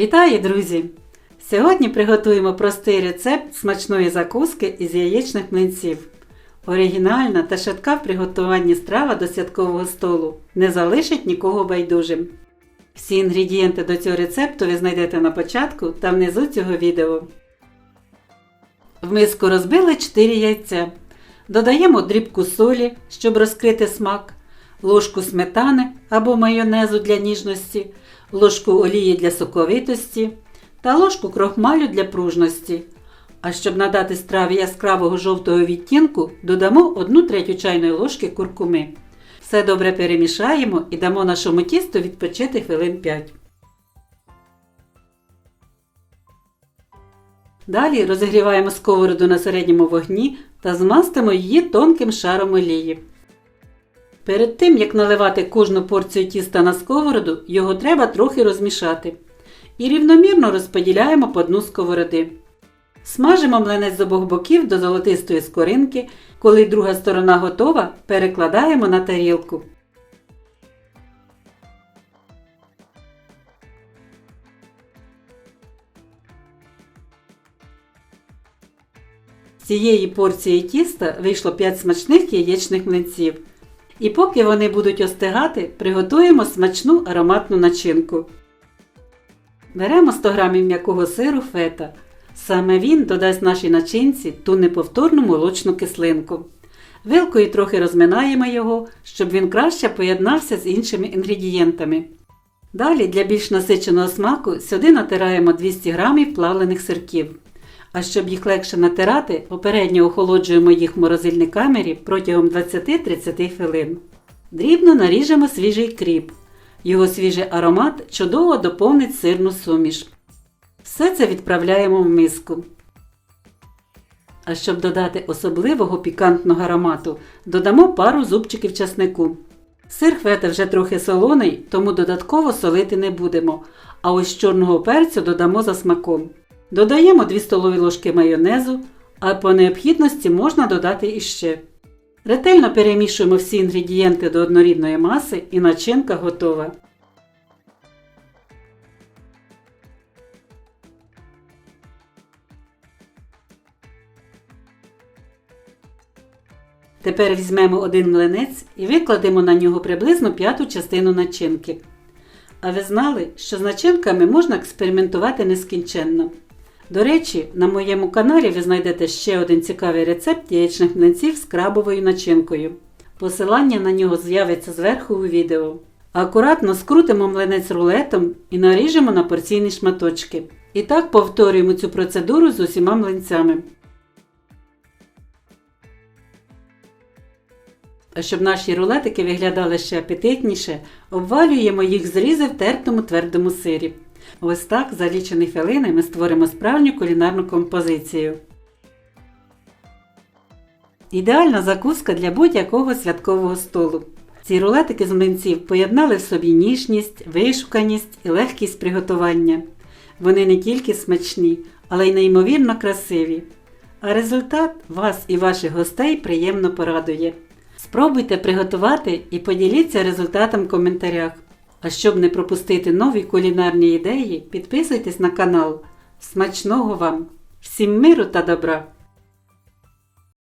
Вітаю, друзі! Сьогодні приготуємо простий рецепт смачної закуски із яєчних млинців. Оригінальна та швидка в приготуванні страва до святкового столу не залишить нікого байдужим. Всі інгредієнти до цього рецепту ви знайдете на початку та внизу цього відео. В миску розбили 4 яйця. Додаємо дрібку солі, щоб розкрити смак, ложку сметани або майонезу для ніжності, ложку олії для соковитості та ложку крохмалю для пружності. А щоб надати страві яскравого жовтого відтінку, додамо 1 третю чайної ложки куркуми. Все добре перемішаємо і дамо нашому тісту відпочити хвилин 5. Далі розігріваємо сковороду на середньому вогні та змастимо її тонким шаром олії. Перед тим, як наливати кожну порцію тіста на сковороду, його треба трохи розмішати. І рівномірно розподіляємо по дну сковороди. Смажимо млинець з обох боків до золотистої скоринки. Коли друга сторона готова, перекладаємо на тарілку. З цієї порції тіста вийшло 5 смачних яєчних млинців. І поки вони будуть остигати, приготуємо смачну ароматну начинку. Беремо 100 г м'якого сиру фета. Саме він додасть нашій начинці ту неповторну молочну кислинку. Вилкою трохи розминаємо його, щоб він краще поєднався з іншими інгредієнтами. Далі для більш насиченого смаку сюди натираємо 200 г плавлених сирків. А щоб їх легше натирати, попередньо охолоджуємо їх в морозильній камері протягом 20-30 хвилин. Дрібно наріжемо свіжий кріп. Його свіжий аромат чудово доповнить сирну суміш. Все це відправляємо в миску. А щоб додати особливого пікантного аромату, додамо пару зубчиків часнику. Сир фета вже трохи солоний, тому додатково солити не будемо, а ось чорного перцю додамо за смаком. Додаємо 2 столові ложки майонезу, а по необхідності можна додати іще. Ретельно перемішуємо всі інгредієнти до однорідної маси і начинка готова. Тепер візьмемо один млинець і викладемо на нього приблизно п'яту частину начинки. А ви знали, що з начинками можна експериментувати нескінченно. До речі, на моєму каналі ви знайдете ще один цікавий рецепт яєчних млинців з крабовою начинкою. Посилання на нього з'явиться зверху у відео. Акуратно скрутимо млинець рулетом і наріжемо на порційні шматочки. І так повторюємо цю процедуру з усіма млинцями. А щоб наші рулетики виглядали ще апетитніше, обвалюємо їх зрізи в тертому твердому сирі. Ось так, за лічені хвилини, ми створимо справжню кулінарну композицію. Ідеальна закуска для будь-якого святкового столу. Ці рулетики з млинців поєднали в собі ніжність, вишуканість і легкість приготування. Вони не тільки смачні, але й неймовірно красиві. А результат вас і ваших гостей приємно порадує. Спробуйте приготувати і поділіться результатом в коментарях. А щоб не пропустити нові кулінарні ідеї, підписуйтесь на канал. Смачного вам! Всім миру та добра!